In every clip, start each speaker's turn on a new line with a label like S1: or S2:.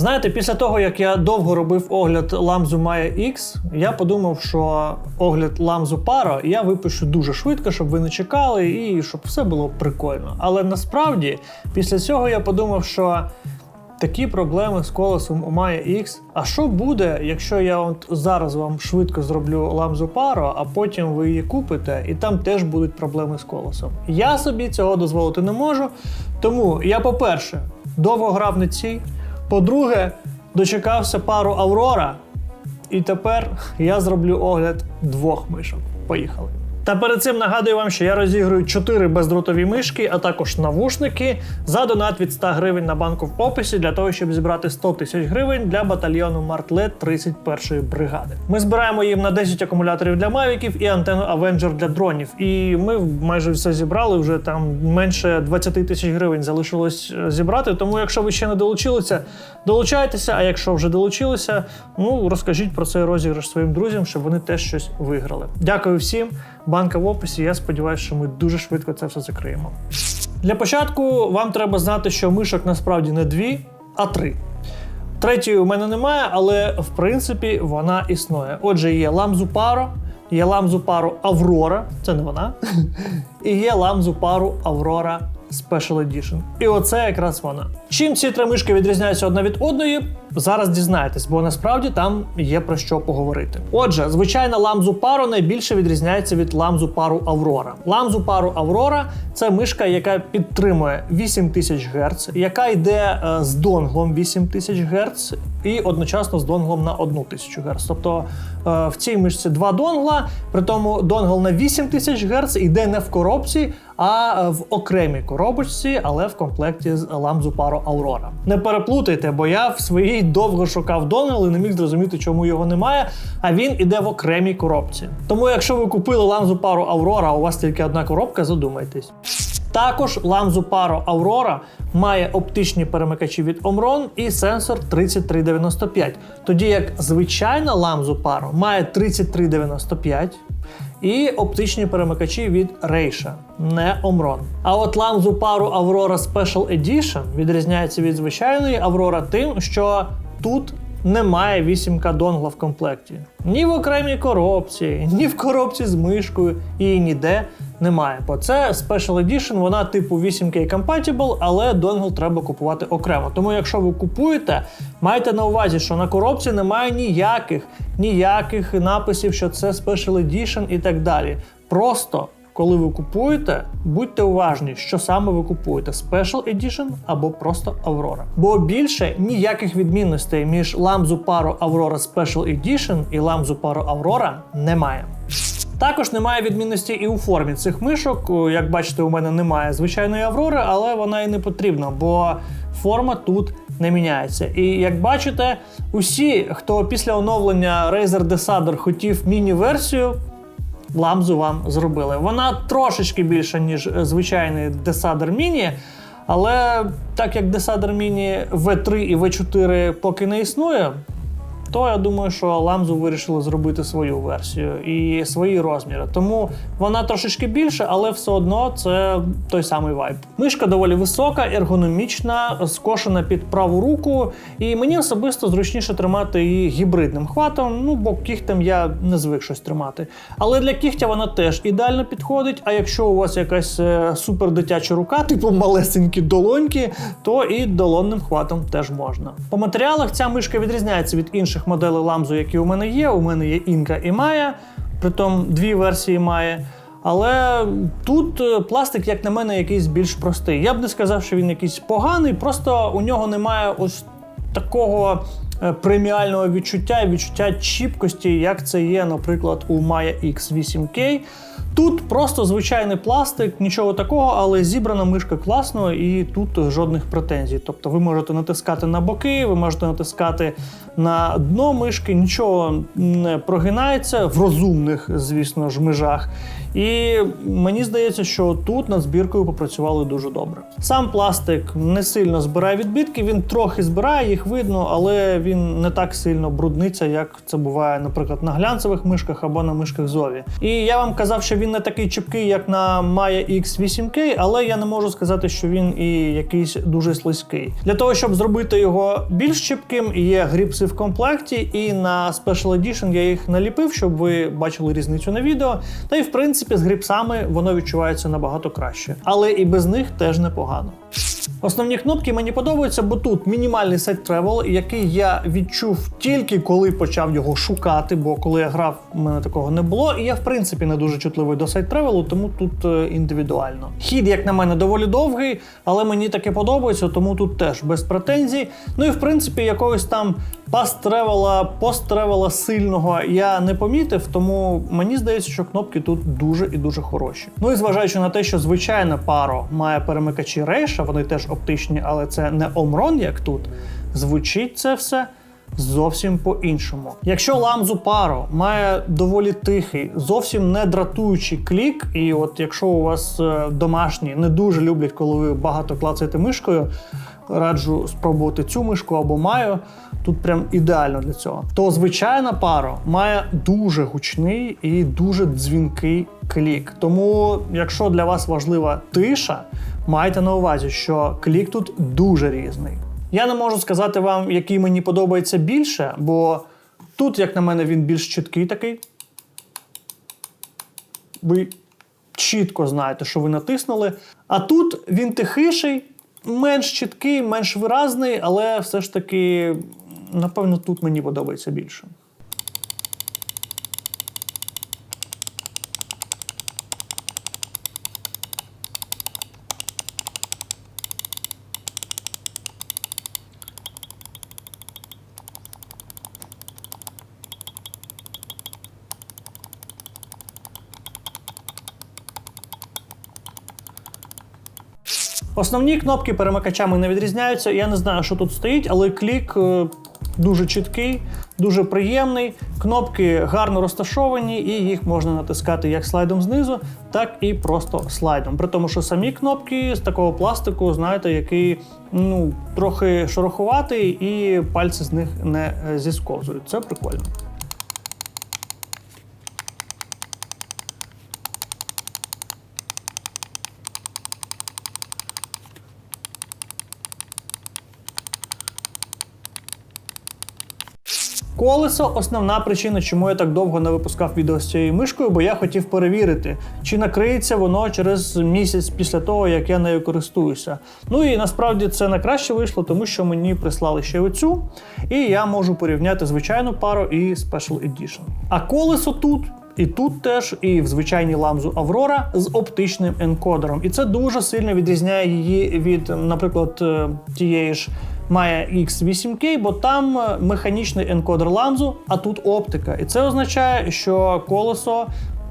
S1: Знаєте, після того, як я довго робив огляд ламзу Maya X, я подумав, що огляд ламзу Paro я випишу дуже швидко, щоб ви не чекали і щоб все було прикольно. Але насправді, після цього я подумав, що такі проблеми з колесом у Maya X. А що буде, якщо я от зараз вам швидко зроблю ламзу Paro, а потім ви її купите, і там теж будуть проблеми з колесом? Я собі цього дозволити не можу. Тому я, по-перше, довго грав на цій. По-друге, дочекався пару Аврора, і тепер я зроблю огляд двох мишок. Поїхали. Та перед цим нагадую вам, що я розіграю 4 бездротові мишки, а також навушники за донат від 100 гривень на банку в описі для того, щоб зібрати 100 тисяч гривень для батальйону Мартлет 31-ї бригади. Ми збираємо їм на 10 акумуляторів для мавіків і антенну Avenger для дронів. І ми майже все зібрали. Вже там менше 20 тисяч гривень залишилось е, зібрати. Тому, якщо ви ще не долучилися, долучайтеся. А якщо вже долучилися, ну розкажіть про цей розіграш своїм друзям, щоб вони теж щось виграли. Дякую всім. Банка в описі. Я сподіваюся, що ми дуже швидко це все закриємо. Для початку вам треба знати, що мишок насправді не дві, а три. Третьої у мене немає, але в принципі вона існує. Отже, є ламзу паро, є ламзу пару Аврора, це не вона, і є ламзу пару Аврора Special Edition. І оце якраз вона. Чим ці три мишки відрізняються одна від одної, зараз дізнаєтесь, бо насправді там є про що поговорити. Отже, звичайна ламзу пару найбільше відрізняється від ламзу пару Аврора. Ламзу пару Аврора це мишка, яка підтримує 8000 Гц, яка йде е, з донглом 8000 Гц і одночасно з донглом на 1000 Гц. Тобто е, в цій мишці два донгла, при тому донгл на 8000 Гц йде не в коробці, а в окремій коробочці, але в комплекті з ламзу пару Aurora. Не переплутайте, бо я в своїй довго шукав донгл і не міг зрозуміти, чому його немає. А він іде в окремій коробці. Тому, якщо ви купили ламзу пару Aurora, а у вас тільки одна коробка, задумайтесь. Також ламзу Paro Aurora має оптичні перемикачі від Omron і сенсор 3395, тоді як звичайна ламзу Paro має 3395 і оптичні перемикачі від Reisha, не Omron. А от ламзу Paro Aurora Special Edition відрізняється від звичайної Aurora тим, що тут немає 8К донгла в комплекті. Ні в окремій коробці, ні в коробці з мишкою, її ніде немає. Бо це Special Edition, вона типу 8K Compatible, але донгл треба купувати окремо. Тому, якщо ви купуєте, майте на увазі, що на коробці немає ніяких, ніяких написів, що це Special Edition і так далі. Просто коли ви купуєте, будьте уважні, що саме ви купуєте: Special Edition або просто Aurora. Бо більше ніяких відмінностей між ламзу пару Aurora Special Edition і ламзу пару Aurora немає. Також немає відмінності і у формі цих мишок. Як бачите, у мене немає звичайної Аврори, але вона і не потрібна, бо форма тут не міняється. І як бачите, усі, хто після оновлення Razer Desader хотів міні-версію, ламзу вам зробили. Вона трошечки більша, ніж звичайний Desader Mini, але так як Desader Mini V3 і V4 поки не існує, то я думаю, що ламзу вирішили зробити свою версію і свої розміри. Тому вона трошечки більше, але все одно це той самий вайб. Мишка доволі висока, ергономічна, скошена під праву руку, і мені особисто зручніше тримати її гібридним хватом, ну бо кігтем я не звик щось тримати. Але для кігтя вона теж ідеально підходить. А якщо у вас якась е, супер дитяча рука, типу малесенькі долоньки, то і долонним хватом теж можна. По матеріалах ця мишка відрізняється від інших моделей ламзу, які у мене є. У мене є Інка і Мая, притом дві версії має. Але тут е, пластик, як на мене, якийсь більш простий. Я б не сказав, що він якийсь поганий, просто у нього немає ось такого е, преміального відчуття відчуття чіпкості, як це є, наприклад, у Maya X8K. Тут просто звичайний пластик, нічого такого, але зібрана мишка класно і тут жодних претензій. Тобто ви можете натискати на боки, ви можете натискати на дно мишки, нічого не прогинається в розумних, звісно ж, межах. І мені здається, що тут над збіркою попрацювали дуже добре. Сам пластик не сильно збирає відбитки, він трохи збирає, їх видно, але він не так сильно брудниться, як це буває, наприклад, на глянцевих мишках або на мишках Зові. І я вам казав, що він не такий чіпкий, як на Maya X8K, але я не можу сказати, що він і якийсь дуже слизький. Для того, щоб зробити його більш чіпким, є гріпси в комплекті, і на Special Edition я їх наліпив, щоб ви бачили різницю на відео. Та й в принципі з гріпсами воно відчувається набагато краще. Але і без них теж непогано. Основні кнопки мені подобаються, бо тут мінімальний сет travel, який я відчув тільки коли почав його шукати, бо коли я грав, у мене такого не було. І я, в принципі, не дуже чутливий до сайт тревелу, тому тут е, індивідуально. Хід, як на мене, доволі довгий, але мені таке подобається, тому тут теж без претензій. Ну і в принципі, якогось там паст-тревела, пост-тревела сильного я не помітив, тому мені здається, що кнопки тут дуже і дуже хороші. Ну і зважаючи на те, що звичайна паро має перемикачі рейша, вони теж оптичні, але це не омрон, як тут. Звучить це все. Зовсім по-іншому. Якщо ламзу паро має доволі тихий, зовсім не дратуючий клік, і от якщо у вас е, домашні не дуже люблять, коли ви багато клацаєте мишкою, раджу спробувати цю мишку або маю. Тут прям ідеально для цього. То звичайна паро має дуже гучний і дуже дзвінкий клік. Тому, якщо для вас важлива тиша, майте на увазі, що клік тут дуже різний. Я не можу сказати вам, який мені подобається більше, бо тут, як на мене, він більш чіткий такий. Ви чітко знаєте, що ви натиснули. А тут він тихіший, менш чіткий, менш виразний, але все ж таки, напевно, тут мені подобається більше. Основні кнопки перемикачами не відрізняються. Я не знаю, що тут стоїть, але клік е, дуже чіткий, дуже приємний. Кнопки гарно розташовані, і їх можна натискати як слайдом знизу, так і просто слайдом. При тому, що самі кнопки з такого пластику, знаєте, який ну, трохи шорохуватий, і пальці з них не е, зісковзують. Це прикольно. Колесо основна причина, чому я так довго не випускав відео з цією мишкою, бо я хотів перевірити, чи накриється воно через місяць після того, як я нею користуюся. Ну і насправді це на краще вийшло, тому що мені прислали ще оцю, і я можу порівняти звичайну пару і Special Edition. А колесо тут. І тут теж, і в звичайній ламзу Аврора з оптичним енкодером. І це дуже сильно відрізняє її від, наприклад, е, тієї ж Maya X8K, бо там е, механічний енкодер ламзу, а тут оптика. І це означає, що колесо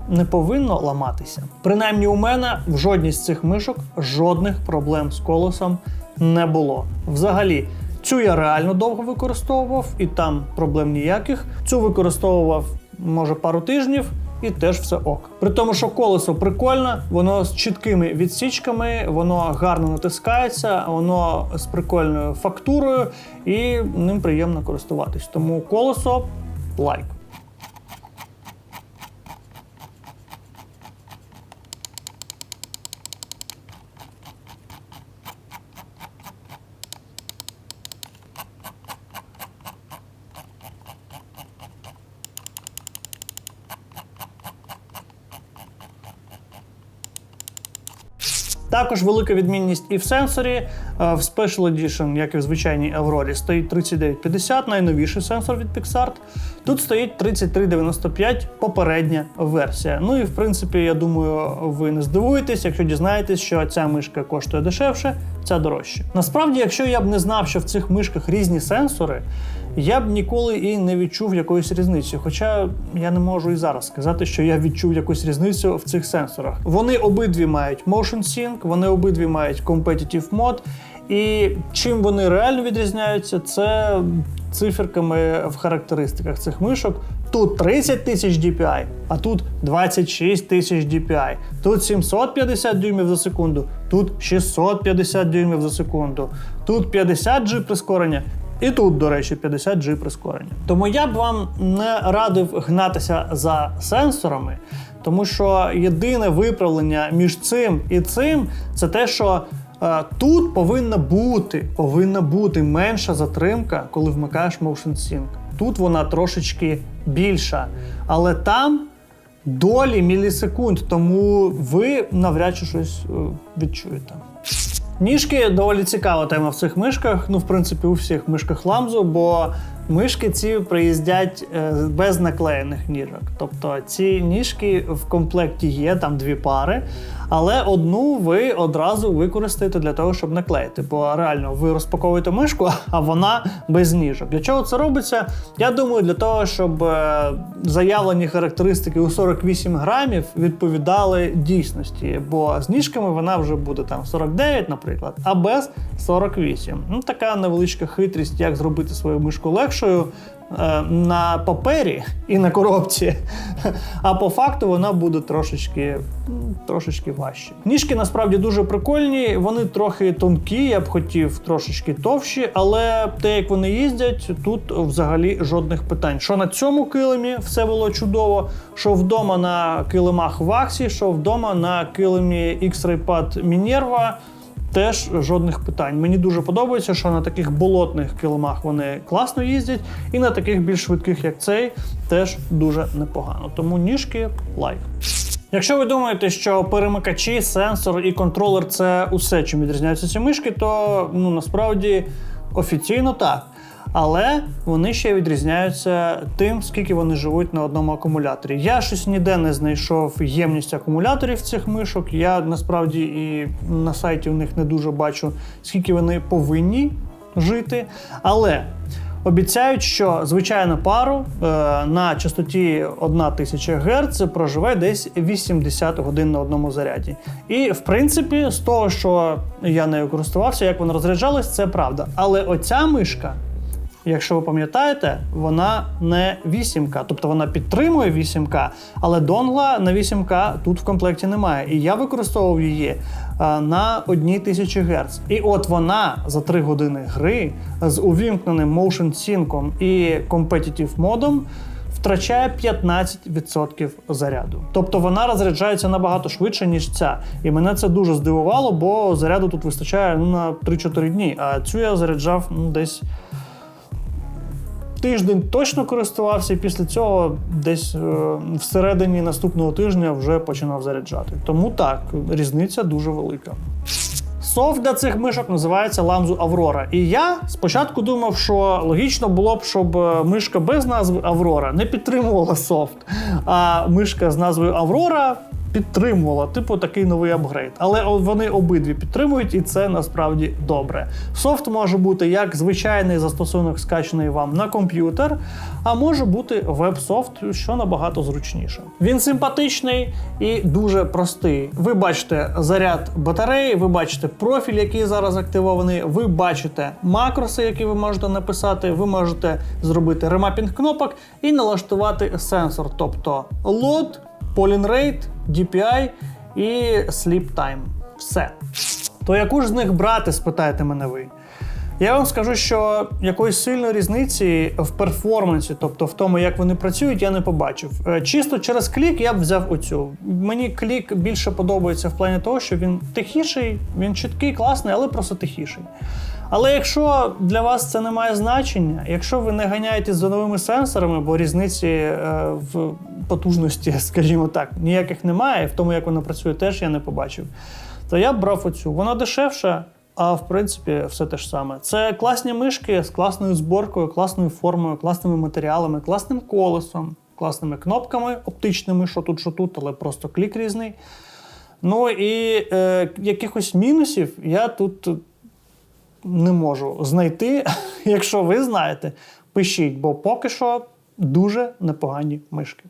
S1: не повинно ламатися. Принаймні, у мене в жодній з цих мишок жодних проблем з колесом не було. Взагалі. Цю я реально довго використовував, і там проблем ніяких. Цю використовував може пару тижнів. І теж все ок. При тому, що колесо прикольне, воно з чіткими відсічками, воно гарно натискається, воно з прикольною фактурою, і ним приємно користуватись. Тому колесо лайк. Також велика відмінність і в сенсорі. Е, В Special Edition, як і в звичайній Aurora, стоїть 3950, найновіший сенсор від PixArt. Тут стоїть 3395, попередня версія. Ну і в принципі, я думаю, ви не здивуєтесь, якщо дізнаєтесь, що ця мишка коштує дешевше, ця дорожче. Насправді, якщо я б не знав, що в цих мишках різні сенсори, я б ніколи і не відчув якоїсь різниці. Хоча я не можу і зараз сказати, що я відчув якусь різницю в цих сенсорах. Вони обидві мають Motion Sync, вони обидві мають Competitive Mode. І чим вони реально відрізняються, це циферками в характеристиках цих мишок. Тут 30 тисяч DPI, а тут 26 тисяч DPI. Тут 750 дюймів за секунду, тут 650 дюймів за секунду, тут 50 G прискорення І тут, до речі, 50G прискорення. Тому я б вам не радив гнатися за сенсорами, тому що єдине виправлення між цим і цим це те, що е, тут повинна бути, повинна бути менша затримка, коли вмикаєш Motion Sync. Тут вона трошечки більша, але там долі мілісекунд, тому ви навряд чи щось е, відчуєте. Ніжки доволі цікава тема в цих мишках. Ну, в принципі, у всіх мишках ламзу, бо мишки ці приїздять е, без наклеєних ніжок. Тобто ці ніжки в комплекті є, там дві пари, але одну ви одразу використаєте для того, щоб наклеїти. Бо реально ви розпаковуєте мишку, а вона без ніжок. Для чого це робиться? Я думаю, для того, щоб е, заявлені характеристики у 48 грамів відповідали дійсності. Бо з ніжками вона вже буде там 49, наприклад, а без 48. Ну, така невеличка хитрість, як зробити свою мишку легшою. Е, На папері і на коробці, а по факту вона буде трошечки, трошечки важче. Ніжки насправді дуже прикольні, вони трохи тонкі, я б хотів трошечки товщі, але те, як вони їздять, тут взагалі жодних питань. Що на цьому килимі все було чудово, що вдома на килимах Ваксі, що вдома на килимі X-Ray Pad Minerva. Теж жодних питань. Мені дуже подобається, що на таких болотних килимах вони класно їздять, і на таких більш швидких, як цей, теж дуже непогано. Тому ніжки лайк. Якщо ви думаєте, що перемикачі, сенсор і контролер це усе, чим відрізняються ці мишки, то ну насправді офіційно так. Але вони ще відрізняються тим, скільки вони живуть на одному акумуляторі. Я щось ніде не знайшов ємність акумуляторів цих мишок. Я насправді і на сайті у них не дуже бачу, скільки вони повинні жити. Але обіцяють, що звичайну пару е, на частоті 1000 Гц проживе десь 80 годин на одному заряді. І в принципі, з того, що я нею користувався, як вона розряджалась, це правда. Але оця мишка. Якщо ви пам'ятаєте, вона не 8К, тобто вона підтримує 8К, але донгла на 8К тут в комплекті немає. І я використовував її а, на 1000 Гц. І от вона за 3 години гри з увімкненим Motion Sync і Competitive модом втрачає 15% заряду. Тобто вона розряджається набагато швидше, ніж ця. І мене це дуже здивувало, бо заряду тут вистачає ну, на 3-4 дні. А цю я заряджав ну, десь тиждень точно користувався, і після цього десь е, всередині наступного тижня вже починав заряджати. Тому так, різниця дуже велика. Софт для цих мишок називається Lamzu Aurora. І я спочатку думав, що логічно було б, щоб е, мишка без назви Aurora не підтримувала софт, а мишка з назвою Aurora підтримувала, типу такий новий апгрейд. Але вони обидві підтримують, і це насправді добре. Софт може бути як звичайний застосунок, скачаний вам на комп'ютер, а може бути веб-софт, що набагато зручніше. Він симпатичний і дуже простий. Ви бачите заряд батареї, ви бачите профіль, який зараз активований, ви бачите макроси, які ви можете написати, ви можете зробити ремапінг кнопок і налаштувати сенсор, тобто лот, polling rate, DPI і sleep time. Все. То яку ж з них брати, спитаєте мене ви? Я вам скажу, що якоїсь сильної різниці в перформансі, тобто в тому, як вони працюють, я не побачив. Е, Чисто через клік я б взяв оцю. Мені клік більше подобається в плані того, що він тихіший, він чіткий, класний, але просто тихіший. Але якщо для вас це не має значення, якщо ви не ганяєтесь за новими сенсорами, бо різниці е, в потужності, скажімо так, ніяких немає, в тому, як вона працює, теж я не побачив, то я б брав оцю. Вона дешевша, а в принципі все те ж саме. Це класні мишки з класною зборкою, класною формою, класними матеріалами, класним колесом, класними кнопками оптичними, що тут, що тут, але просто клік різний. Ну і е, якихось мінусів я тут не можу знайти. Якщо ви знаєте, пишіть, бо поки що дуже непогані мишки.